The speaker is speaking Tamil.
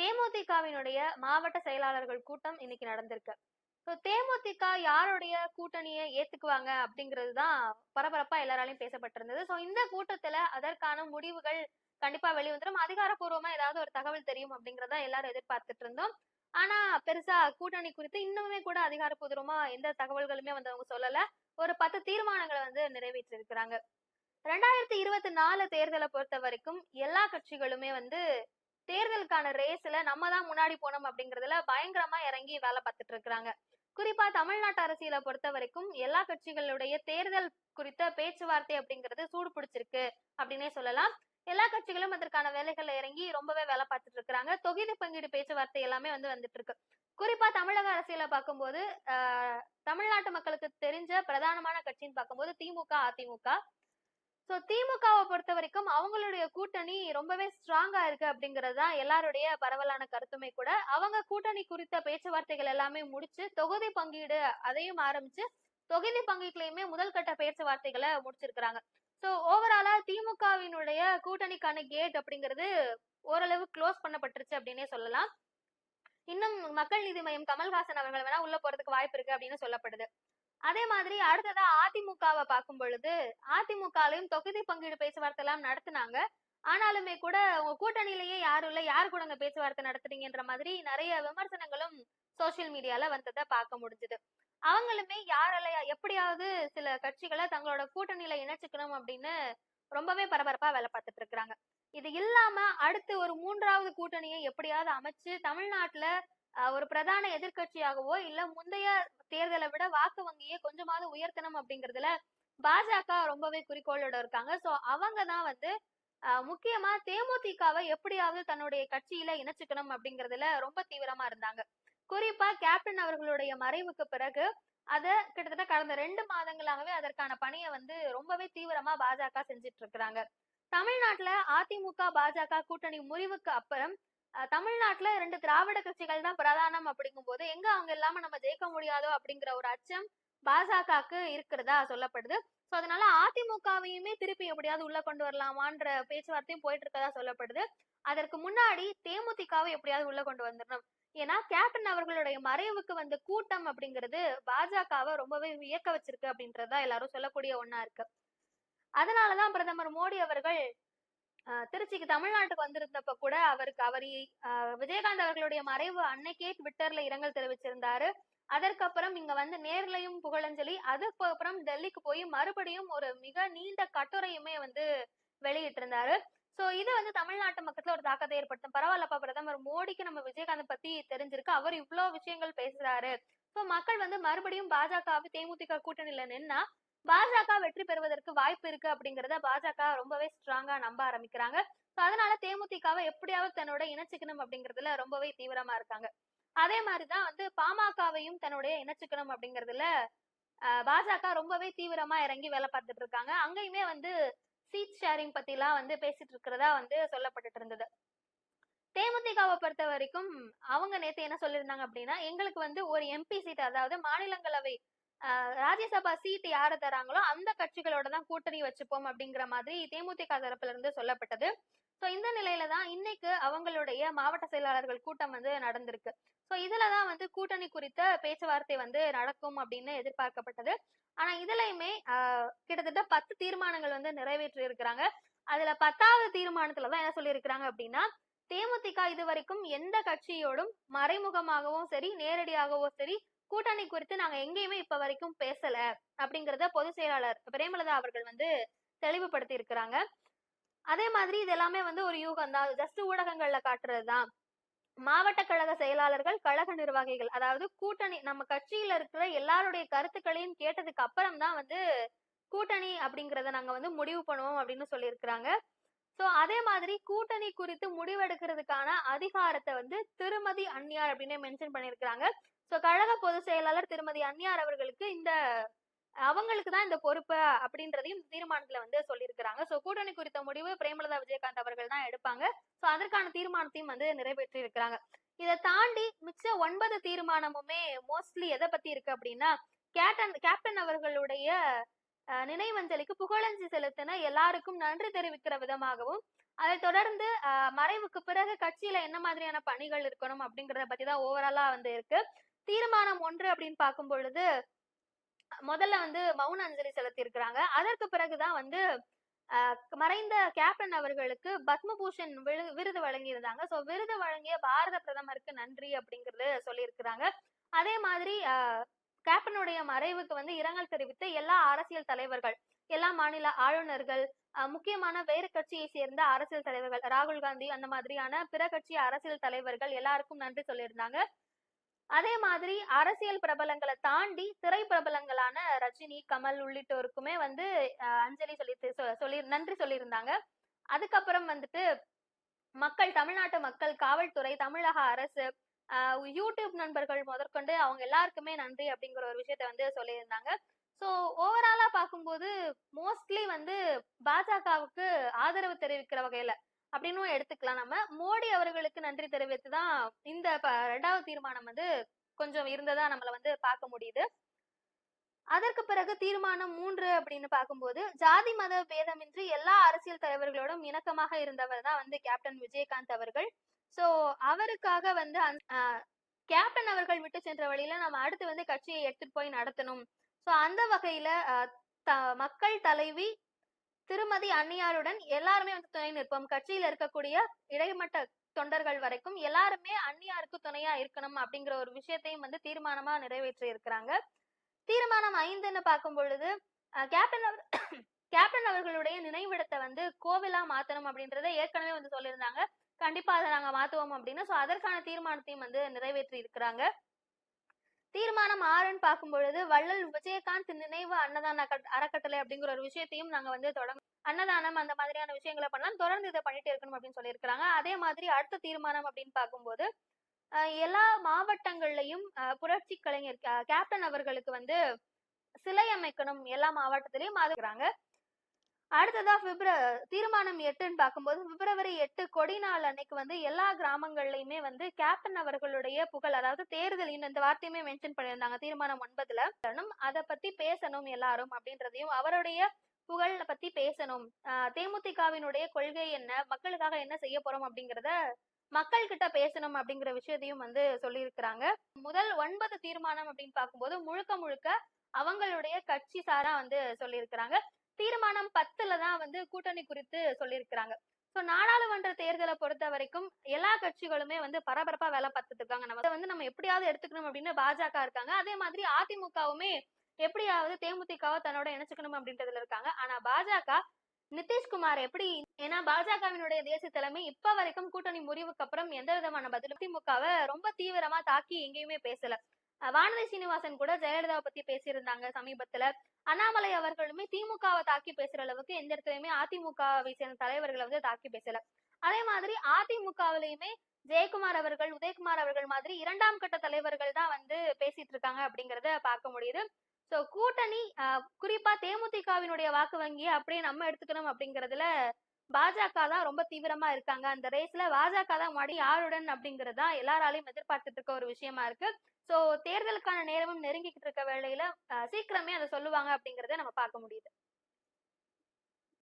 தேமுதிகவினுடைய மாவட்ட செயலாளர்கள் கூட்டம் இன்னைக்கு நடந்திருக்கு. ஸோ தேமுதிக யாருடைய கூட்டணியை ஏத்துக்குவாங்க அப்படிங்கிறது தான் பரபரப்பா எல்லாராலையும் பேசப்பட்டிருந்தது. ஸோ இந்த கூட்டத்துல அதற்கான முடிவுகள் கண்டிப்பா வெளிவந்துடும் அதிகாரப்பூர்வமா ஏதாவது ஒரு தகவல் தெரியும் அப்படிங்கறத எல்லாரும் எதிர்பார்த்துட்டு இருந்தோம் ஆனா பெருசா கூட்டணி குறித்து இன்னுமே கூட அதிகாரப்பூர்வமா எந்த தகவல்களுமே வந்து அவங்க சொல்லல. ஒரு பத்து தீர்மானங்களை வந்து நிறைவேற்றி இருக்கிறாங்க ரெண்டாயிரத்தி இருபத்தி நாலு தேர்தலை பொறுத்த வரைக்கும் எல்லா கட்சிகளுமே வந்து தேர்தலுக்கான ரேஸ்ல நம்ம தான் முன்னாடி போனோம் அப்படிங்கறதுல பயங்கரமா இறங்கி வேலை பார்த்துட்டு இருக்கிறாங்க. குறிப்பா தமிழ்நாட்டு அரசியலை பொறுத்த வரைக்கும் எல்லா கட்சிகளுடைய தேர்தல் குறித்த பேச்சுவார்த்தை அப்படிங்கிறது சூடு பிடிச்சிருக்கு அப்படின்னே சொல்லலாம். எல்லா கட்சிகளும் அதற்கான வேலைகள்ல இறங்கி ரொம்பவே வேலை பார்த்துட்டு இருக்கிறாங்க. தொகுதி பங்கீடு பேச்சுவார்த்தை எல்லாமே வந்து வந்துட்டு இருக்கு. குறிப்பா தமிழக அரசியல பார்க்கும்போது ஆஹ், தமிழ்நாட்டு மக்களுக்கு தெரிஞ்ச பிரதானமான கட்சின்னு பார்க்கும்போது திமுக அதிமுக. சோ திமுகவை பொறுத்த வரைக்கும் அவங்களுடைய கூட்டணி ரொம்பவே ஸ்ட்ராங்கா இருக்கு அப்படிங்கிறது தான் எல்லாருடைய பரவலான கருத்துமே கூட. அவங்க கூட்டணி குறித்த பேச்சுவார்த்தைகள் எல்லாமே முடிச்சு தொகுதி பங்கீடு அதையும் ஆரம்பிச்சு தொகுதி பங்கீட்டுலயுமே முதல் கட்ட பேச்சுவார்த்தைகளை முடிச்சிருக்கிறாங்க. சோ ஓவராலா திமுகவினுடைய கூட்டணிக்கான கேட் அப்படிங்கிறது ஓரளவு க்ளோஸ் பண்ணப்பட்டுருச்சு அப்படின்னே சொல்லலாம். இன்னும் மக்கள் நீதி மையம் கமல்ஹாசன் அவர்கள் வேணா உள்ள போறதுக்கு வாய்ப்பு இருக்கு அப்படின்னு சொல்லப்படுது. அதே மாதிரி அடுத்ததா அதிமுகவை பார்க்கும் பொழுது அதிமுகலையும் தொகுதி பங்கீடு பேச்சுவார்த்தை எல்லாம் நடத்தினாங்க. ஆனாலுமே கூட உங்க கூட்டணியிலேயே யாரும் இல்ல யாரு கூட அங்க பேச்சுவார்த்தை நடத்துறீங்கன்ற மாதிரி நிறைய விமர்சனங்களும் சோசியல் மீடியால வந்ததை பார்க்க முடிஞ்சது. அவங்களுமே யாரால எப்படியாவது சில கட்சிகளை தங்களோட கூட்டணியில இணைச்சுக்கணும் அப்படின்னு ரொம்பவே பரபரப்பா வேலை பார்த்துட்டு இருக்கிறாங்க. இது இல்லாம அடுத்து ஒரு மூன்றாவது கூட்டணியை எப்படியாவது அமைச்சு தமிழ்நாட்டுல ஒரு பிரதான எதிர்கட்சியாகவோ இல்ல முந்தைய தேர்தலை விட வாக்கு வங்கியை கொஞ்சமாவது உயர்த்தணும் அப்படிங்கறதுல பாஜக ரொம்பவே குறிக்கோளோட இருக்காங்க. சோ அவங்க தான் வந்து அஹ், முக்கியமா தேமுதிகவை எப்படியாவது தன்னுடைய கட்சியில இணைச்சுக்கணும் அப்படிங்கறதுல ரொம்ப தீவிரமா இருந்தாங்க. குறிப்பா கேப்டன் அவர்களுடைய மறைவுக்கு பிறகு அத கிட்டத்தட்ட கடந்த ரெண்டு மாதங்களாகவே அதற்கான பணியை வந்து ரொம்பவே தீவிரமா பாஜக செஞ்சிட்டு இருக்கிறாங்க. தமிழ்நாட்டுல அதிமுக பாஜக கூட்டணி முறிவுக்கு அப்புறம் தமிழ்நாட்டுல ரெண்டு திராவிட கட்சிகள் தான் பிரதானம் அப்படிங்கும்போது எங்க அவங்க இல்லாம நம்ம ஜெயிக்க முடியாதோ அப்படிங்கிற ஒரு அச்சம் பாஜகவுக்கு இருக்கிறதா சொல்லப்படுது. சோ அதனால அதிமுகவையுமே திருப்பி எப்படியாவது உள்ள கொண்டு வரலாமான்ற பேச்சுவார்த்தையும் போயிட்டு இருக்கதா சொல்லப்படுது. அதற்கு முன்னாடி தேமுதிகவை எப்படியாவது உள்ள கொண்டு வந்துடணும். ஏன்னா கேப்டன் அவர்களுடைய மறைவுக்கு வந்த கூட்டம் அப்படிங்கிறது பாஜகவை ரொம்பவே வியக்க வச்சிருக்கு அப்படின்றதா எல்லாரும் சொல்லக்கூடிய ஒண்ணா இருக்கு. அதனாலதான் பிரதமர் மோடி அவர்கள் திருச்சிக்கு தமிழ்நாட்டுக்கு வந்திருந்தப்ப கூட அவருக்கு அவர் விஜயகாந்த் அவர்களுடைய மறைவு அன்னைக்கே ட்விட்டர்ல இரங்கல் தெரிவிச்சிருந்தாரு. அதற்கப்புறம் இங்க வந்து நேர்லையும் புகழஞ்சலி அதுக்கு அப்புறம் டெல்லிக்கு போய் மறுபடியும் ஒரு மிக நீண்ட கட்டுரையுமே வந்து வெளியிட்டு இருந்தாரு சோ இது வந்து தமிழ்நாட்டு மக்கத்துல ஒரு தாக்கத்தை ஏற்படுத்தும். பரவாயில்லப்பா பிரதமர் மோடிக்கு நம்ம விஜயகாந்த் பத்தி தெரிஞ்சிருக்கு. அவர் இவ்வளவு விஷயங்கள் பேசுறாரு. சோ மக்கள் வந்து மறுபடியும் பாஜக தேமுதிக கூட்டணியில நின்னா பாஜக வெற்றி பெறுவதற்கு வாய்ப்பு இருக்கு அப்படிங்கறத பாஜக ரொம்பவே ஸ்ட்ராங்கா நம்ப ஆரம்பிக்கிறாங்க. அதனால தேமுதிகவை எப்படியாவது தன்னோட இணைச்சுக்கணும் அப்படிங்கறதுல ரொம்பவே தீவிரமா இருக்காங்க. அதே மாதிரிதான் வந்து பாமகவையும் தன்னுடைய இணைச்சுக்கணும் அப்படிங்கறதுல அஹ், பாஜக ரொம்பவே தீவிரமா இறங்கி வேலை பார்த்துட்டு இருக்காங்க. அங்கேயுமே வந்து சீட் ஷேரிங் பத்தி எல்லாம் வந்து பேசிட்டு இருக்கிறதா வந்து சொல்லப்பட்டுட்டு இருந்தது. தேமுதிகவை பொறுத்த வரைக்கும் அவங்க நேத்து என்ன சொல்லியிருந்தாங்க அப்படின்னா எங்களுக்கு வந்து ஒரு எம்பி சீட் அதாவது மாநிலங்களவை ராஜ்யசபா சீட் யாரு தராங்களோ அந்த கட்சிகளோட தான் கூட்டணி வச்சுப்போம் அப்படிங்கிற மாதிரி தேமுதிக தரப்புல இருந்து சொல்லப்பட்டது. சோ இந்த நிலையில தான் இன்னைக்கு அவங்களுடைய மாவட்ட செயலாளர்கள் கூட்டம் வந்து நடந்திருக்கு. சோ இதுலதான் வந்து கூட்டணி குறித்த பேச்சுவார்த்தை வந்து நடக்கும் அப்படின்னு எதிர்பார்க்கப்பட்டது. ஆனா இதுலயுமே ஆஹ், கிட்டத்தட்ட பத்து தீர்மானங்கள் வந்து நிறைவேற்றி இருக்கிறாங்க அதுல பத்தாவது தீர்மானத்துல தான் என்ன சொல்லியிருக்கிறாங்க அப்படின்னா தேமுதிக இதுவரைக்கும் எந்த கட்சியோடும் மறைமுகமாகவும் சரி நேரடியாகவும் சரி கூட்டணி குறித்து நாங்க எங்கேயுமே இப்ப வரைக்கும் பேசல அப்படிங்கறத பொதுச் செயலாளர் பிரேமலதா அவர்கள் வந்து தெளிவுபடுத்தி இருக்கிறாங்க. அதே மாதிரி இது எல்லாமே வந்து ஒரு யூகம் தான். ஜஸ்ட் ஊடகங்கள்ல காட்டுறதுதான். மாவட்ட கழக செயலாளர்கள் கழக நிர்வாகிகள் அதாவது கூட்டணி நம்ம கட்சியில இருக்கிற எல்லாருடைய கருத்துக்களையும் கேட்டதுக்கு அப்புறம் தான் வந்து கூட்டணி அப்படிங்கறத நாங்க வந்து முடிவு பண்ணுவோம் அப்படின்னு சொல்லியிருக்கிறாங்க. சோ அதே மாதிரி கூட்டணி குறித்து முடிவெடுக்கிறதுக்கான அதிகாரத்தை வந்து திருமதி அன்னியார் அப்படின்னு மென்ஷன் பண்ணியிருக்கிறாங்க. சோ கழக பொதுச் செயலாளர் திருமதி அன்னியார் அவர்களுக்கு இந்த அவங்களுக்கு தான் இந்த பொறுப்பு அப்படின்றதையும் தீர்மானத்துல வந்து சொல்லியிருக்கிறாங்க. சோ கூட்டணி குறித்த முடிவு பிரேமலதா விஜயகாந்த் அவர்கள் தான் எடுப்பாங்க. சோ அதற்கான தீர்மானத்தையும் வந்து நிறைவேற்றி இருக்கிறாங்க இதை தாண்டி மிச்ச ஒன்பது தீர்மானமுமே மோஸ்ட்லி எதை பத்தி இருக்கு அப்படின்னா கேப்டன் கேப்டன் அவர்களுடைய அஹ், நினைவஞ்சலிக்கு புகழஞ்சி செலுத்தின எல்லாருக்கும் நன்றி தெரிவிக்கிற விதமாகவும் அதை தொடர்ந்து ஆஹ் மறைவுக்கு பிறகு கட்சியில என்ன மாதிரியான பணிகள் இருக்கணும் அப்படிங்கறத பத்தி தான் ஓவராலா வந்து இருக்கு. தீர்மானம் ஒன்று அப்படின்னு பார்க்கும் பொழுது முதல்ல வந்து மௌன அஞ்சலி செலுத்தி இருக்கிறாங்க அதற்கு பிறகுதான் வந்து மறைந்த கேப்டன் அவர்களுக்கு பத்மபூஷன் விருது வழங்கியிருந்தாங்க. சோ விருது வழங்கிய பாரத பிரதமருக்கு நன்றி அப்படிங்கறது சொல்லியிருக்கிறாங்க. அதே மாதிரி கேப்டனுடைய மறைவுக்கு வந்து இரங்கல் தெரிவித்து எல்லா அரசியல் தலைவர்கள் எல்லா மாநில ஆளுநர்கள் முக்கியமான வேறு கட்சியை சேர்ந்த அரசியல் தலைவர்கள் ராகுல் காந்தி அந்த மாதிரியான பிற கட்சி அரசியல் தலைவர்கள் எல்லாருக்கும் நன்றி சொல்லியிருந்தாங்க. அதே மாதிரி அரசியல் பிரபலங்களை தாண்டி திரை பிரபலங்களான ரஜினி கமல் உள்ளிட்டோருக்குமே வந்து அஹ் அஞ்சலி சொல்லி சொ- சொல்லி நன்றி சொல்லியிருந்தாங்க. அதுக்கப்புறம் வந்துட்டு மக்கள் தமிழ்நாட்டு மக்கள் காவல்துறை தமிழக அரசு யூடியூப் நண்பர்கள் முதற்கொண்டு அவங்க எல்லாருக்குமே நன்றி அப்படிங்கிற ஒரு விஷயத்த வந்து சொல்லியிருந்தாங்க. ஸோ ஓவராலா பார்க்கும்போது மோஸ்ட்லி வந்து பாஜகவுக்கு ஆதரவு தெரிவிக்கிற வகையில அப்படின்னும் எடுத்துக்கலாம். நம்ம மோடி அவர்களுக்கு நன்றி தெரிவித்து தான் இந்த ரெண்டாவது தீர்மானம் வந்து கொஞ்சம் இருந்ததா நம்மள வந்து பார்க்க முடியுது. அதற்கு பிறகு தீர்மானம் மூன்று அப்படின்னு பார்க்கும்போது ஜாதி மத பேதமின்றி எல்லா அரசியல் தலைவர்களோடும் இணக்கமாக இருந்தவர் தான் வந்து கேப்டன் விஜயகாந்த் அவர்கள். சோ அவருக்காக வந்து ஆஹ் கேப்டன் அவர்கள் விட்டு சென்ற வழியில நம்ம அடுத்து வந்து கட்சியை எடுத்துட்டு போய் நடத்தணும். சோ அந்த வகையில த- மக்கள் தலைவி திருமதி அன்னியாருடன் எல்லாருமே வந்து துணை நிற்போம். கட்சியில இருக்கக்கூடிய இடைமட்ட தொண்டர்கள் வரைக்கும் எல்லாருமே அன்னியாருக்கு துணையா இருக்கணும் அப்படிங்கிற ஒரு விஷயத்தையும் வந்து தீர்மானமா நிறைவேற்றி இருக்கிறாங்க. தீர்மானம் ஐந்துன்னு பார்க்கும் பொழுது கேப்டன் அவர் கேப்டன் அவர்களுடைய நினைவிடத்தை வந்து கோவிலா மாத்தணும் அப்படின்றத ஏற்கனவே வந்து சொல்லியிருந்தாங்க. கண்டிப்பா அதை நாங்க மாத்துவோம் அப்படின்னு. சோ அதற்கான தீர்மானத்தையும் வந்து நிறைவேற்றி இருக்கிறாங்க. தீர்மானம் ஆறுன்னு பார்க்கும் பொழுது வள்ளல் விஜயகாந்த் நினைவு அன்னதான அறக்கட்டளை அப்படிங்கிற ஒரு விஷயத்தையும் நாங்க வந்து தொடங்க அன்னதானம் அந்த மாதிரியான விஷயங்களை பண்ணலாம். தொடர்ந்து இதை பண்ணிட்டு இருக்கணும் அப்படின்னு சொல்லியிருக்கிறாங்க. அதே மாதிரி அடுத்த தீர்மானம் அப்படின்னு பார்க்கும்போது எல்லா மாவட்டங்கள்லயும் புரட்சி கலைஞர் கேப்டன் அவர்களுக்கு வந்து சிலை அமைக்கணும் எல்லா மாவட்டத்திலயும் அதுக்குறாங்க அடுத்ததா பிப்ர தீர்மானம் எட்டுன்னு பார்க்கும்போது பிப்ரவரி எட்டு கொடி நாள் அன்னைக்கு வந்து எல்லா கிராமங்கள்லயுமே வந்து கேப்டன் அவர்களுடைய புகழ் அதாவது தேர்தல் இன்னும் இந்த வார்த்தையுமே மென்ஷன் பண்ணியிருந்தாங்க தீர்மானம் ஒன்பதுல. அதை பத்தி பேசணும் எல்லாரும் அப்படின்றதையும் அவருடைய புகழ பத்தி பேசணும். ஆஹ் தேமுதிகவினுடைய கொள்கை என்ன மக்களுக்காக என்ன செய்ய போறோம் அப்படிங்கறத மக்கள் கிட்ட பேசணும் அப்படிங்கிற விஷயத்தையும் வந்து சொல்லியிருக்கிறாங்க. முதல் ஒன்பது தீர்மானம் அப்படின்னு பார்க்கும்போது முழுக்க முழுக்க அவங்களுடைய கட்சி சாரா வந்து சொல்லியிருக்கிறாங்க. தீர்மானம் பத்துல தான் வந்து கூட்டணி குறித்து சொல்லியிருக்கிறாங்க. சோ நாடாளுமன்ற தேர்தலை பொறுத்த வரைக்கும் எல்லா கட்சிகளுமே வந்து பரபரப்பா வேலை பார்த்துட்டு இருக்காங்க. நம்ம வந்து நம்ம எப்படியாவது எடுத்துக்கணும் அப்படின்னு பாஜக இருக்காங்க. அதே மாதிரி அதிமுகவுமே எப்படியாவது தேமுதிகவை தன்னோட இணைச்சுக்கணும் அப்படின்றதுல இருக்காங்க. ஆனா பாஜக நிதிஷ்குமார் எப்படி ஏன்னா பாஜகவினுடைய தேசிய தலைமை இப்ப வரைக்கும் கூட்டணி முறிவுக்கு அப்புறம் எந்த விதமான பதிலும் திமுகவை ரொம்ப தீவிரமா தாக்கி எங்கேயுமே பேசல. வானதி சீனிவாசன் கூட ஜெயலலிதாவை பத்தி பேசியிருந்தாங்க சமீபத்துல. அண்ணாமலை அவர்களுமே திமுகவை தாக்கி பேசுற அளவுக்கு எந்த இடத்துலயுமே அதிமுகவை சேர்ந்த தலைவர்களை வந்து தாக்கி பேசல. அதே மாதிரி அதிமுகவிலையுமே ஜெயக்குமார் அவர்கள் உதயகுமார் அவர்கள் மாதிரி இரண்டாம் கட்ட தலைவர்கள் தான் வந்து பேசிட்டு இருக்காங்க அப்படிங்கறத பார்க்க முடியுது. சோ கூட்டணி ஆஹ் குறிப்பா தேமுதிகவினுடைய வாக்கு வங்கியை அப்படியே நம்ம எடுத்துக்கணும் அப்படிங்கறதுல பாஜக தான் ரொம்ப தீவிரமா இருக்காங்க. அந்த ரேஸ்ல பாஜக தான் மாடி யாருடன் அப்படிங்கறது எல்லாராலையும் எதிர்பார்த்துட்டு இருக்க ஒரு விஷயமா இருக்கு. சோ தேர்தலுக்கான நேரமும் நெருங்கிக்கிட்டு இருக்க வேலையில சீக்கிரமே அதை சொல்லுவாங்க அப்படிங்கறத நம்ம பார்க்க முடியுது.